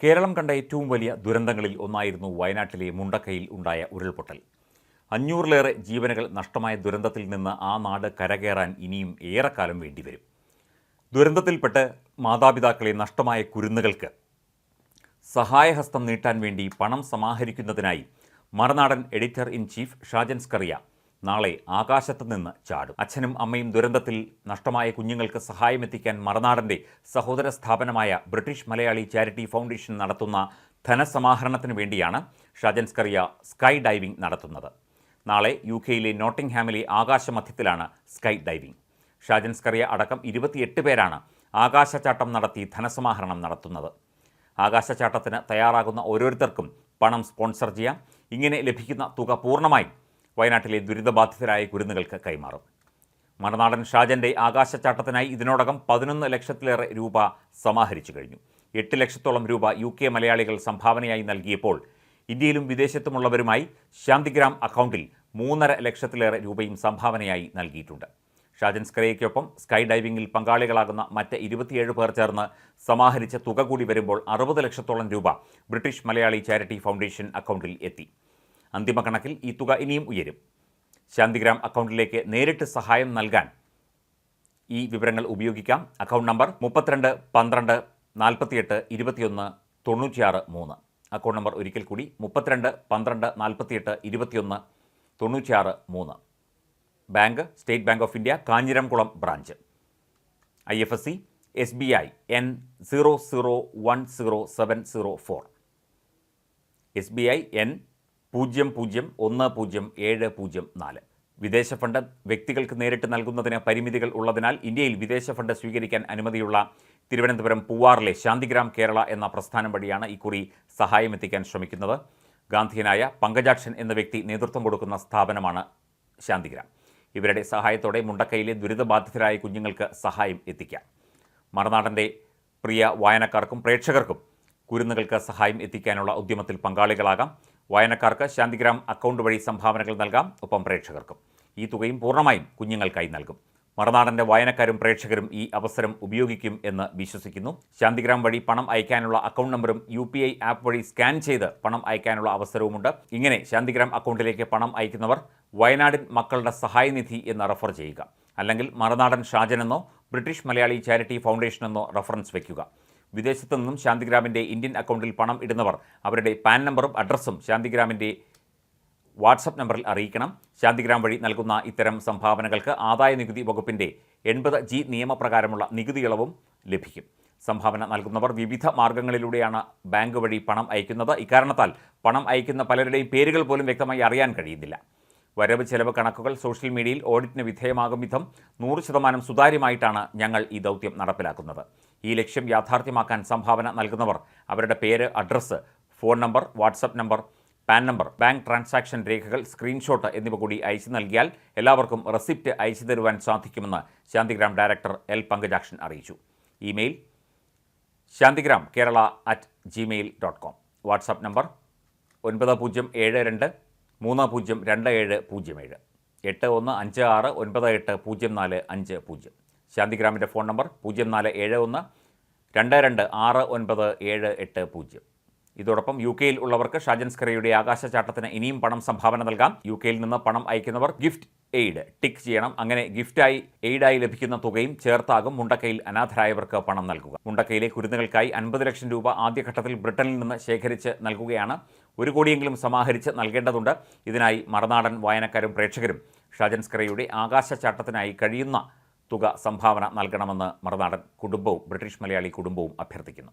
കേരളം കണ്ട ഏറ്റവും വലിയ ദുരന്തങ്ങളിൽ ഒന്നായിരുന്നു വയനാട്ടിലെ മുണ്ടക്കയിൽ ഉണ്ടായ ഉരുൾപൊട്ടൽ. അഞ്ഞൂറിലേറെ ജീവനുകൾ നഷ്ടമായ ദുരന്തത്തിൽ നിന്ന് ആ നാട് കരകയറാൻ ഇനിയും ഏറെക്കാലം വേണ്ടിവരും. ദുരന്തത്തിൽപ്പെട്ട് മാതാപിതാക്കളെ നഷ്ടമായ കുരുന്നുകൾക്ക് സഹായഹസ്തം നീട്ടാൻ വേണ്ടി പണം സമാഹരിക്കുന്നതിനായി Marunadan editor in chief Shajan Skariah നാളെ ആകാശത്ത് നിന്ന് ചാടും. അച്ഛനും അമ്മയും ദുരന്തത്തിൽ നഷ്ടമായ കുഞ്ഞുങ്ങൾക്ക് സഹായമെത്തിക്കാൻ മറനാടന്റെ സഹോദര സ്ഥാപനമായ ബ്രിട്ടീഷ് മലയാളി ചാരിറ്റി ഫൗണ്ടേഷൻ നടത്തുന്ന ധനസമാഹരണത്തിന് വേണ്ടിയാണ് ഷജൻസ്കറിയ സ്കൈ ഡൈവിംഗ് നടത്തുന്നത്. നാളെ യു കെയിലെ നോട്ടിംഗ്ഹാമിലെ ആകാശമധ്യത്തിലാണ് സ്കൈ ഡൈവിംഗ് ഷാജൻസ്കറിയ അടക്കം ഇരുപത്തിയെട്ട് പേരാണ് ആകാശചാട്ടം നടത്തി ധനസമാഹരണം നടത്തുന്നത്. ആകാശചാട്ടത്തിന് തയ്യാറാകുന്ന ഓരോരുത്തർക്കും പണം സ്പോൺസർ ചെയ്യാം. ഇങ്ങനെ ലഭിക്കുന്ന തുക പൂർണമായും വയനാട്ടിലെ ദുരിതബാധിതരായ കുരുന്നുകൾക്ക് കൈമാറും. മണനാടൻ ഷാജന്റെ ആകാശച്ചാട്ടത്തിനായി ഇതിനോടകം പതിനൊന്ന് ലക്ഷത്തിലേറെ രൂപ സമാഹരിച്ചു കഴിഞ്ഞു. എട്ട് ലക്ഷത്തോളം രൂപ യു കെ മലയാളികൾ സംഭാവനയായി നൽകിയപ്പോൾ ഇന്ത്യയിലും വിദേശത്തുമുള്ളവരുമായി ശാന്തിഗ്രാം അക്കൗണ്ടിൽ മൂന്നര ലക്ഷത്തിലേറെ രൂപയും സംഭാവനയായി നൽകിയിട്ടുണ്ട്. ഷാജൻ സ്ക്രേയ്ക്കൊപ്പം സ്കൈ ഡൈവിംഗിൽ പങ്കാളികളാകുന്ന മറ്റ് ഇരുപത്തിയേഴ് പേർ ചേർന്ന് സമാഹരിച്ച തുക കൂടി വരുമ്പോൾ അറുപത് ലക്ഷത്തോളം രൂപ ബ്രിട്ടീഷ് മലയാളി ചാരിറ്റി ഫൗണ്ടേഷൻ അക്കൗണ്ടിൽ എത്തി. അന്തിമ കണക്കിൽ ഈ തുക ഇനിയും ഉയരും. ശാന്തിഗ്രാം അക്കൗണ്ടിലേക്ക് നേരിട്ട് സഹായം നൽകാൻ ഈ വിവരങ്ങൾ ഉപയോഗിക്കാം. അക്കൗണ്ട് നമ്പർ മുപ്പത്തിരണ്ട് പന്ത്രണ്ട് നാൽപ്പത്തിയെട്ട് ഇരുപത്തിയൊന്ന് തൊണ്ണൂറ്റിയാറ് മൂന്ന്. അക്കൗണ്ട് നമ്പർ ഒരിക്കൽ കൂടി മുപ്പത്തിരണ്ട് പന്ത്രണ്ട് നാൽപ്പത്തിയെട്ട് ഇരുപത്തിയൊന്ന് തൊണ്ണൂറ്റിയാറ് മൂന്ന്. Bank State Bank of India Kanjiramkulam branch. I F S C S B I N zero zero one zero seven zero four. S B I N പൂജ്യം പൂജ്യം ഒന്ന് പൂജ്യം ഏഴ് പൂജ്യം നാല്. വിദേശ ഫണ്ട് വ്യക്തികൾക്ക് നേരിട്ട് നൽകുന്നതിന് പരിമിതികൾ ഉള്ളതിനാൽ ഇന്ത്യയിൽ വിദേശ ഫണ്ട് സ്വീകരിക്കാൻ അനുമതിയുള്ള തിരുവനന്തപുരം പൂവാറിലെ ശാന്തിഗ്രാം കേരള എന്ന പ്രസ്ഥാനം വഴിയാണ് ഇക്കുറി സഹായമെത്തിക്കാൻ ശ്രമിക്കുന്നത്. ഗാന്ധിയനായ പങ്കജാക്ഷൻ എന്ന വ്യക്തി നേതൃത്വം കൊടുക്കുന്ന സ്ഥാപനമാണ് ശാന്തിഗ്രാം. ഇവരുടെ സഹായത്തോടെ മുണ്ടക്കയിലെ ദുരിതബാധിതരായ കുഞ്ഞുങ്ങൾക്ക് സഹായം എത്തിക്കാം. മറുനാടന്റെ പ്രിയ വായനക്കാർക്കും പ്രേക്ഷകർക്കും കുരുന്നുകൾക്ക് സഹായം എത്തിക്കാനുള്ള ഉദ്യമത്തിൽ പങ്കാളികളാകാം. വായനക്കാർക്ക് ശാന്തിഗ്രാം അക്കൗണ്ട് വഴി സംഭാവനകൾ നൽകാം. ഒപ്പം പ്രേക്ഷകർക്കും ഈ തുകയും പൂർണമായും കുഞ്ഞുങ്ങൾക്കായി നൽകും. മറുനാടന്റെ വായനക്കാരും പ്രേക്ഷകരും ഈ അവസരം ഉപയോഗിക്കും എന്ന് വിശ്വസിക്കുന്നു. ശാന്തിഗ്രാം വഴി പണം അയക്കാനുള്ള അക്കൗണ്ട് നമ്പറും യു പി ഐ ആപ്പ് വഴി സ്കാൻ ചെയ്ത് പണം അയക്കാനുള്ള അവസരവുമുണ്ട്. ഇങ്ങനെ ശാന്തിഗ്രാം അക്കൗണ്ടിലേക്ക് പണം അയക്കുന്നവർ വയനാടിൻ മക്കളുടെ സഹായനിധി എന്ന് റെഫർ ചെയ്യുക. അല്ലെങ്കിൽ മറുനാടൻ ഷാജനെന്നോ ബ്രിട്ടീഷ് മലയാളി ചാരിറ്റി ഫൗണ്ടേഷൻ എന്നോ റഫറൻസ് വയ്ക്കുക വിദേശത്തു നിന്നും ശാന്തിഗ്രാമിന്റെ ഇന്ത്യൻ അക്കൗണ്ടിൽ പണം ഇടുന്നവർ അവരുടെ പാൻ നമ്പറും അഡ്രസ്സും ശാന്തിഗ്രാമിന്റെ വാട്സപ്പ് നമ്പറിൽ അറിയിക്കണം. ശാന്തിഗ്രാം വഴി നൽകുന്ന ഇത്തരം സംഭാവനകൾക്ക് ആദായ നികുതി വകുപ്പിന്റെ എൺപത് ജി നിയമപ്രകാരമുള്ള നികുതി ഇളവും ലഭിക്കും. സംഭാവന നൽകുന്നവർ വിവിധ മാർഗങ്ങളിലൂടെയാണ് ബാങ്ക് വഴി പണം അയക്കുന്നത്. ഇക്കാരണത്താൽ പണം അയക്കുന്ന പലരുടെയും പേരുകൾ പോലും വ്യക്തമായി അറിയാൻ കഴിയുന്നില്ല. വരവ് ചെലവ് കണക്കുകൾ സോഷ്യൽ മീഡിയയിൽ ഓഡിറ്റിന് വിധേയമാകും വിധം നൂറ് ശതമാനം സുതാര്യമായിട്ടാണ് ഞങ്ങൾ ഈ ദൗത്യം നടപ്പിലാക്കുന്നത്. ഈ ലക്ഷ്യം യാഥാർത്ഥ്യമാക്കാൻ സംഭാവന നൽകുന്നവർ അവരുടെ പേര് address phone number WhatsApp number PAN number bank transaction രേഖകൾ സ്ക്രീൻഷോട്ട് എന്നിവ കൂടി അയച്ചു നൽകിയാൽ എല്ലാവർക്കും റെസിപ്റ്റ് അയച്ചു തരുവാൻ സാധിക്കുമെന്ന് ശാന്തിഗ്രാം ഡയറക്ടർ എൽ പങ്കജാക്ഷൻ അറിയിച്ചു. Email Shantigram Kerala at Gmail dot com WhatsApp number ഒൻപത് പൂജ്യം ഏഴ് രണ്ട് മൂന്ന് പൂജ്യം രണ്ട് ഏഴ് പൂജ്യം ഏഴ്. എട്ട് ഒന്ന് അഞ്ച് ആറ് ഒൻപത് എട്ട് പൂജ്യം നാല് അഞ്ച് പൂജ്യം. ശാന്തിഗ്രാമിന്റെ ഫോൺ നമ്പർ പൂജ്യം നാല് ഏഴ് ഒന്ന് രണ്ട് രണ്ട് ആറ് ഒൻപത് ഏഴ് എട്ട് പൂജ്യം. ഇതോടൊപ്പം യു കെയിൽ ഉള്ളവർക്ക് ഷാജൻ സ്കറിയുടെ ആകാശചാട്ടത്തിന് ഇനിയും പണം സംഭാവന നൽകാം. യു കെയിൽ നിന്ന് പണം അയക്കുന്നവർ ഗിഫ്റ്റ് എയ്ഡ് ടിക്ക് ചെയ്യണം. അങ്ങനെ ഗിഫ്റ്റായി എയ്ഡായി ലഭിക്കുന്ന തുകയും ചേർത്താകും. മുണ്ടക്കയിൽ അനാഥരായവർക്ക് പണം നൽകുക. മുണ്ടക്കയിലെ കുരുന്നുകൾക്കായി അൻപത് ലക്ഷം രൂപ ആദ്യഘട്ടത്തിൽ ബ്രിട്ടനിൽ നിന്ന് ശേഖരിച്ച് നൽകുകയാണ്. ഒരു കോടിയെങ്കിലും സമാഹരിച്ച് നൽകേണ്ടതുണ്ട്. ഇതിനായി മറുനാടൻ വായനക്കാരും പ്രേക്ഷകരും ഷാജൻ സ്കറിയുടെ ആകാശചാട്ടത്തിനായി കഴിയുന്ന തുക സംഭാവന നൽകണമെന്ന് മറുനാടൻ കുടുംബവും ബ്രിട്ടീഷ് മലയാളി കുടുംബവും അഭ്യർത്ഥിക്കുന്നു.